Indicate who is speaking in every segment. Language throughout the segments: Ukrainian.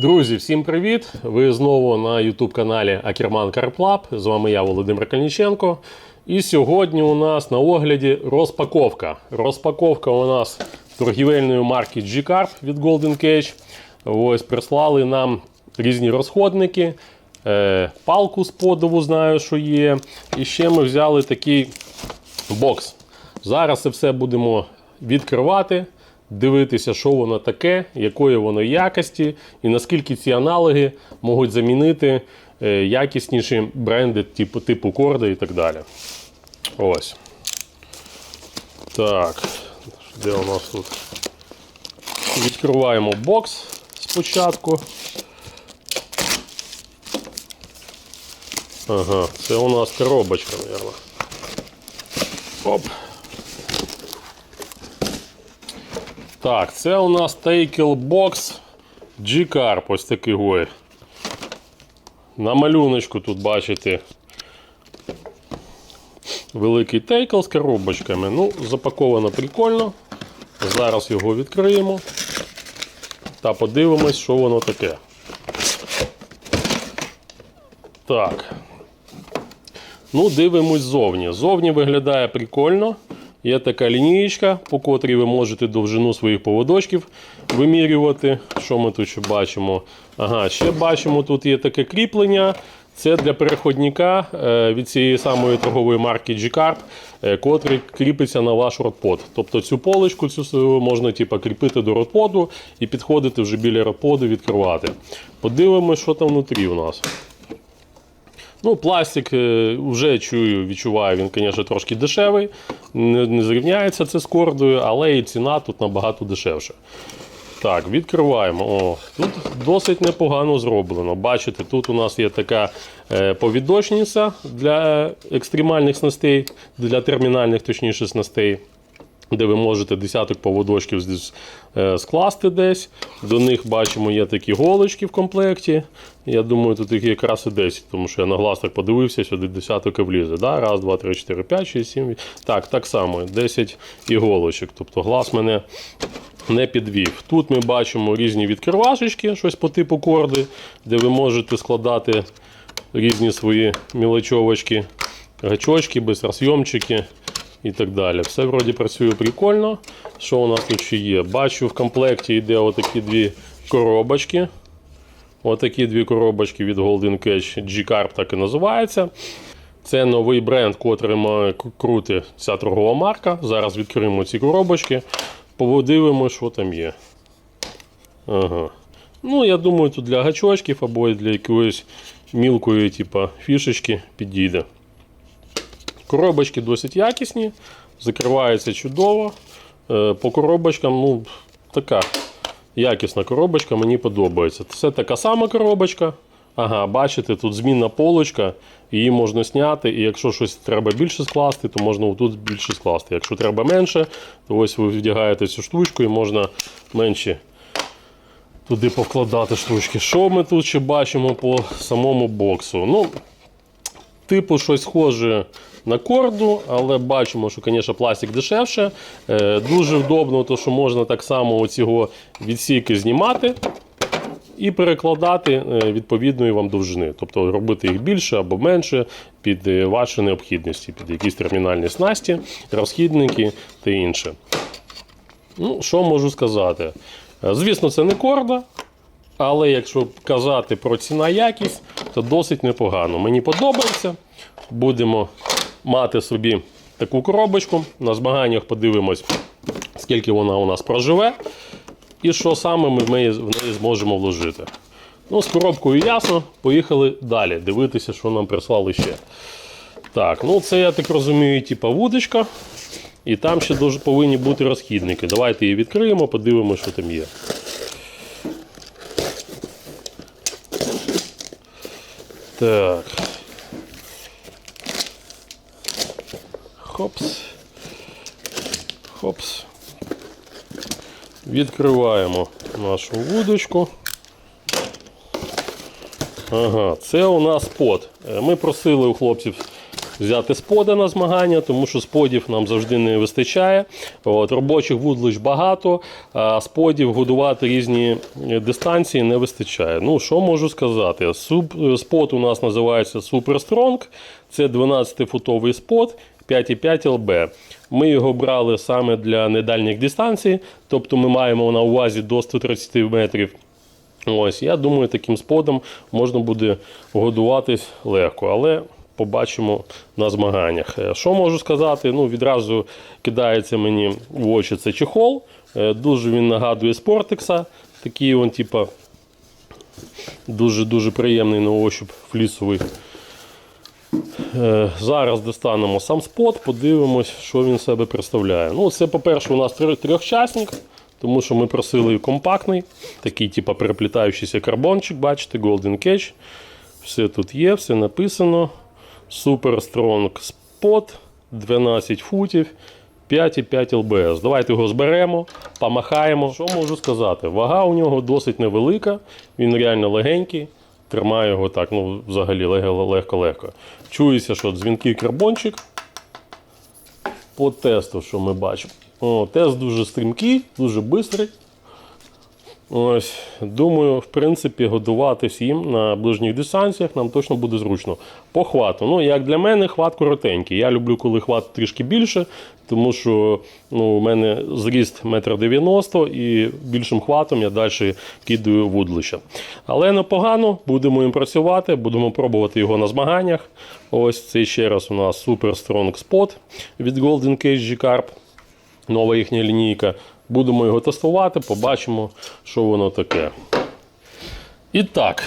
Speaker 1: Друзі, всім привіт! Ви знову на YouTube каналі Акерман Карплаб. З вами я, Володимир Кальниченко. І сьогодні у нас на огляді розпаковка. Розпаковка у нас торгівельної марки G-Carp від Golden Cage. Ось прислали нам різні розходники, е, палку з подову знаю, що є. І ще ми взяли такий бокс. Зараз це все будемо відкривати, дивитися, що воно таке, якої воно якості, і наскільки ці аналоги можуть замінити е, якісніші бренди типу, типу Корда і так далі. Ось. Так, де у нас тут? Відкриваємо бокс спочатку. Ага, це у нас коробочка, мабуть. Оп. Так, це у нас Tackle G-Carp, ось такий гой. На малюночку тут бачите великий тейкл з коробочками. Ну, запаковано прикольно. Зараз його відкриємо та подивимось, що воно таке. Так. Ну, дивимось ззовні. Зовні виглядає прикольно. Є така лінієчка, по котрій ви можете довжину своїх поводочків вимірювати. Що ми тут ще бачимо? Ага, ще бачимо, тут є таке кріплення. Це для переходника е, від цієї самої торгової марки G-Carp, е, котрий кріпиться на ваш ротпод. Тобто цю поличку цю можна типу, кріпити до ротподу і підходити вже біля ротподу, відкривати. Подивимось, що там внутрі у нас. Ну, пластик е, вже чую, відчуваю, він, звісно, трошки дешевий. Не, зрівняється це з кордою, але і ціна тут набагато дешевша. Так, відкриваємо. О, Тут досить непогано зроблено. Бачите, тут у нас є така е, повідочниця для екстремальних снастей, для термінальних, точніше, снастей. Де ви можете десяток поводочків е, скласти десь. До них бачимо, є такі голочки в комплекті. Я думаю, тут їх якраз і 10, тому що я на глаз так подивився, сюди десяток і влізе. Да? Раз, два, три, чотири, п'ять, шість, сім. Так, так само, 10 іголочок. Тобто глаз мене не підвів. Тут ми бачимо різні відкривашечки, щось по типу корди, де ви можете складати різні свої мілочовочки, гачочки, безрозйомчики і так далі. Все вроді працює прикольно. Що у нас тут ще є? Бачу, в комплекті йде отакі дві коробочки. Отакі дві коробочки від Golden Cage G-Carp так і називається. Це новий бренд, котрим крути ця торгова марка. Зараз відкриємо ці коробочки, подивимося, що там є. Ага. Ну, я думаю, тут для гачочків або для якоїсь мілкої, типу, фішечки підійде. Коробочки досить якісні, закриваються чудово. Е, По коробочкам, ну, така якісна коробочка, мені подобається. Це така сама коробочка. Ага, бачите, тут змінна полочка, її можна зняти, і якщо щось треба більше скласти, то можна тут більше скласти. Якщо треба менше, то ось ви вдягаєте цю штучку і можна менші туди повкладати штучки. Що ми тут ще бачимо по самому боксу? Ну, типу щось схоже на корду, але бачимо, що, звісно, пластик дешевше. Е, дуже вдобно, то, що можна так само оці відсіки знімати і перекладати е, відповідної вам довжини. Тобто робити їх більше або менше під е, ваші необхідності, під якісь термінальні снасті, розхідники та інше. Ну, що можу сказати? Звісно, це не корда, але якщо казати про ціна якість, то досить непогано. Мені подобається. Будемо мати собі таку коробочку. На змаганнях подивимось, скільки вона у нас проживе. І що саме ми в неї, в неї зможемо вложити. Ну, з коробкою ясно. Поїхали далі. Дивитися, що нам прислали ще. Так, ну це я так розумію, типа вудочка. І там ще дуже повинні бути розхідники. Давайте її відкриємо, подивимося, що там є. Так. Хопс. Хопс. Відкриваємо нашу вудочку. Ага, це у нас пот. Е, Ми просили у хлопців взяти спода на змагання, тому що сподів нам завжди не вистачає. От, робочих вудлищ багато, а сподів годувати різні е, дистанції не вистачає. Ну, що можу сказати? Суп, е, спот у нас називається Super Strong. Це 12-футовий спот 5,5 ЛБ. Ми його брали саме для недальніх дистанцій, тобто ми маємо на увазі до 130 метрів. Ось, я думаю, таким сподом можна буде годуватись легко, але побачимо на змаганнях. Е, Що можу сказати? Ну, відразу кидається мені в очі це чехол. Е, Дуже він нагадує спортекса. Такий типа, дуже-дуже приємний на ощуп флісовий. Е, Зараз достанемо сам спот, подивимось, що він себе представляє. Ну, це, по-перше, у нас трьохчасник, тому що ми просили компактний, такий, типу, переплітаючийся карбончик, бачите, Golden Catch. Все тут є, все написано. Super Strong Spot, 12 футів, 5,5 ЛБС. Давайте його зберемо, помахаємо. Що можу сказати? Вага у нього досить невелика, він реально легенький. Тримаю його так, ну, взагалі легко-легко. Чується, що дзвінкий карбончик. По тесту, що ми бачимо. О, тест дуже стрімкий, дуже швидкий. Ось, думаю, в принципі, годувати всім на ближніх дистанціях нам точно буде зручно. По хвату. Ну, як для мене, хват коротенький. Я люблю, коли хват трішки більше, тому що ну, у мене зріст 1,90 м і більшим хватом я далі кидаю вудлища. Але непогано, будемо їм працювати, будемо пробувати його на змаганнях. Ось це ще раз у нас Super Strong Spot від Golden Cage G-Carp. Нова їхня лінійка. Будемо його тестувати, побачимо, що воно таке. І так,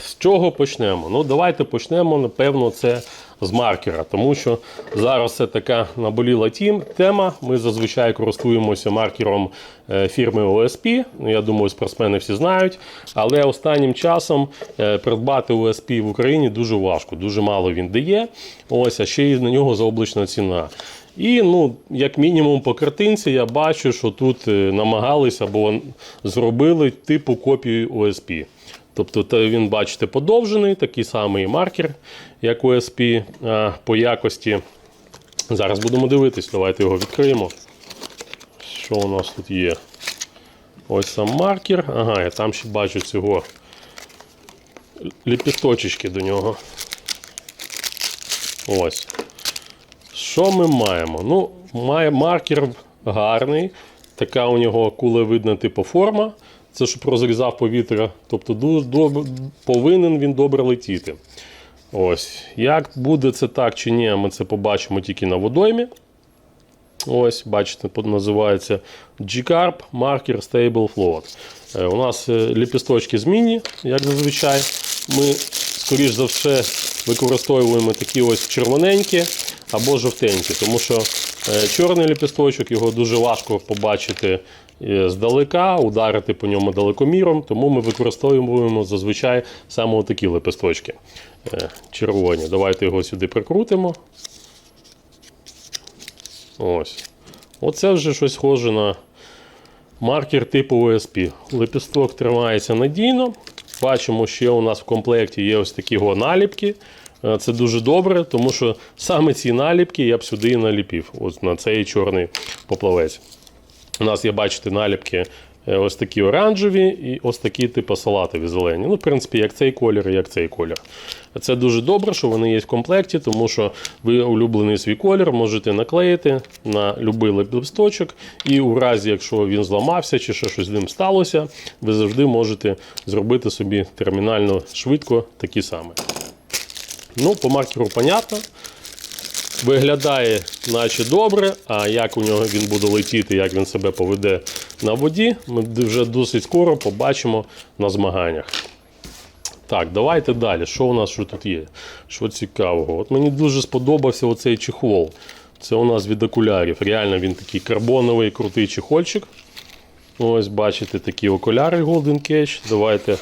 Speaker 1: з чого почнемо? Ну, давайте почнемо, напевно, це з маркера, тому що зараз це така наболіла тема. Ми зазвичай користуємося маркером е, фірми OSP. Ну, Я думаю, спортсмени всі знають. Але останнім часом е, придбати OSP в Україні дуже важко, дуже мало він дає. Ось, а ще й на нього заоблачна ціна. І, ну, як мінімум, по картинці я бачу, що тут е, намагалися або зробили типу копію OSP. Тобто він, бачите, подовжений, такий самий маркер, як OSP по якості. Зараз будемо дивитись, давайте його відкриємо. Що у нас тут є? Ось сам маркер. Ага, я там ще бачу цього ліпісточечки до нього. Ось. Що ми маємо? Ну, має маркер гарний. Така у нього кулевидна типу форма. Це щоб розрізав повітря. Тобто добре, повинен він добре летіти. Ось. Як буде це так чи ні, ми це побачимо тільки на водоймі. Ось, бачите, називається G-Carp Marker Stable Float. Е, У нас е, ліпісточки змінні, як зазвичай. Ми, скоріш за все, використовуємо такі ось червоненькі або жовтенькі, тому що е, чорний ліпісточок його дуже важко побачити е, здалека, ударити по ньому далекоміром, тому ми використовуємо зазвичай саме такі лепесточки е, червоні. Давайте його сюди прикрутимо. Ось. Оце вже щось схоже на маркер типу OSP. Лепісток тримається надійно. Бачимо, ще у нас в комплекті є ось такі го наліпки. Е, Це дуже добре, тому що саме ці наліпки я б сюди і наліпів, ось на цей чорний поплавець. У нас є, бачите, наліпки е, ось такі оранжеві і ось такі типу салатові зелені. Ну, в принципі, як цей колір, як цей колір. Це дуже добре, що вони є в комплекті, тому що ви улюблений свій колір можете наклеїти на будь-який листочок. І у разі, якщо він зламався чи ще щось з ним сталося, ви завжди можете зробити собі термінально швидко такі саме. Ну, по маркеру понятно. Виглядає, наче добре, а як у нього він буде летіти, як він себе поведе на воді, ми вже досить скоро побачимо на змаганнях. Так, давайте далі. Що у нас що тут є? Що цікавого? От мені дуже сподобався оцей чехол. Це у нас від окулярів. Реально він такий карбоновий крутий чехольчик. Ось, бачите, такі окуляри Golden Cage. Давайте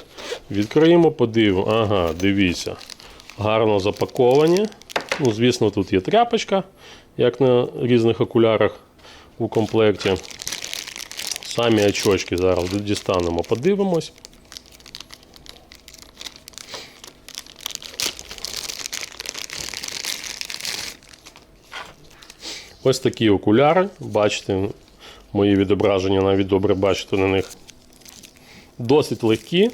Speaker 1: відкриємо, подивимо. Ага, дивіться. Гарно запаковані. Ну, Звісно, тут є тряпочка, як на різних окулярах у комплекті. Самі очочки зараз дістанемо, подивимось. Ось такі окуляри. Бачите, мої відображення навіть добре бачите на них. Досить легкі.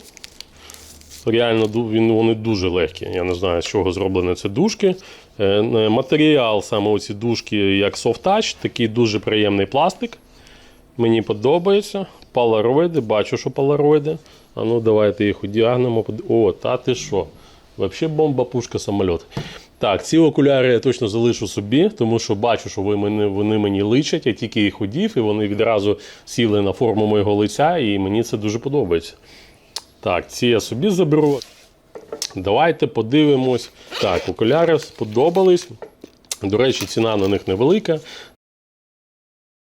Speaker 1: Реально він- вони дуже легкі. Я не знаю, з чого зроблені ці дужки. Е, е, Матеріал саме оці дужки, як touch, такий дуже приємний пластик. Мені подобається. Полароїди, бачу, що полароїди. А ну давайте їх одягнемо. О, та ти що? Взагалі бомба, пушка, самоліт. Так, ці окуляри я точно залишу собі, тому що бачу, що ви мене, вони мені личать. Я тільки їх одів, і вони відразу сіли на форму моєго лиця, і мені це дуже подобається. Так, ці я собі заберу. Давайте подивимось. Так, окуляри сподобались. До речі, ціна на них невелика.